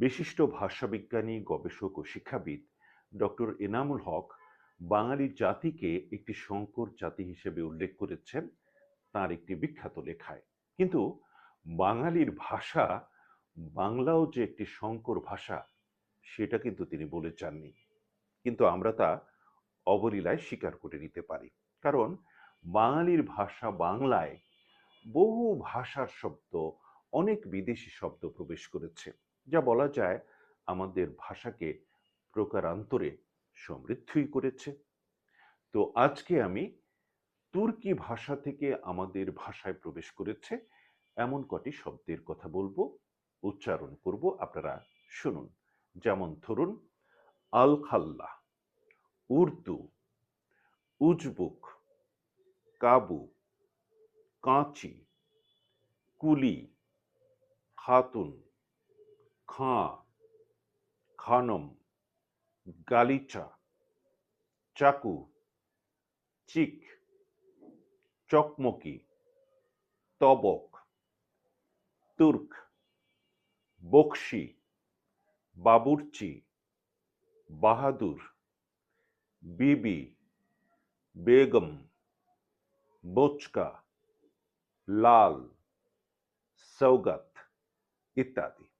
বিশিষ্ট ভাষাবিজ্ঞানী গবেষক ও শিক্ষাবিদ ডক্টর এনামুল হক বাঙালি জাতিকে একটি সংকর জাতি হিসেবে উল্লেখ করেছেন তার একটি বিখ্যাত লেখায়। কিন্তু বাঙালির ভাষা, বাংলাও যে একটি সংকর ভাষা, সেটা কিন্তু তিনি বলে চাননি। কিন্তু আমরা তা অবলীলায় স্বীকার করে নিতে পারি। কারণ বাঙালির ভাষা বাংলায় বহু ভাষার শব্দ, অনেক বিদেশি শব্দ প্রবেশ করেছে। যা বলা যায় আমাদের ভাষাকে প্রকারান্তরে সমৃদ্ধই করেছে। তো আজকে আমি তুর্কি ভাষা থেকে আমাদের ভাষায় প্রবেশ করেছে এমন কটি শব্দের কথা বলব, উচ্চারণ করব, আপনারা শুনুন। যেমন ধরুন আল খাল্লা উর্দু, উজবুক, কাবু, কাঁচি, কুলি, খাতুন खां, खानम, गालीचा, चाकू चिक चकमकी, तबक, तुर्क, बक्शी, बाबुर्ची, बहादुर, बीबी, बेगम, बोचका, लाल, सौगत, इत्यादि।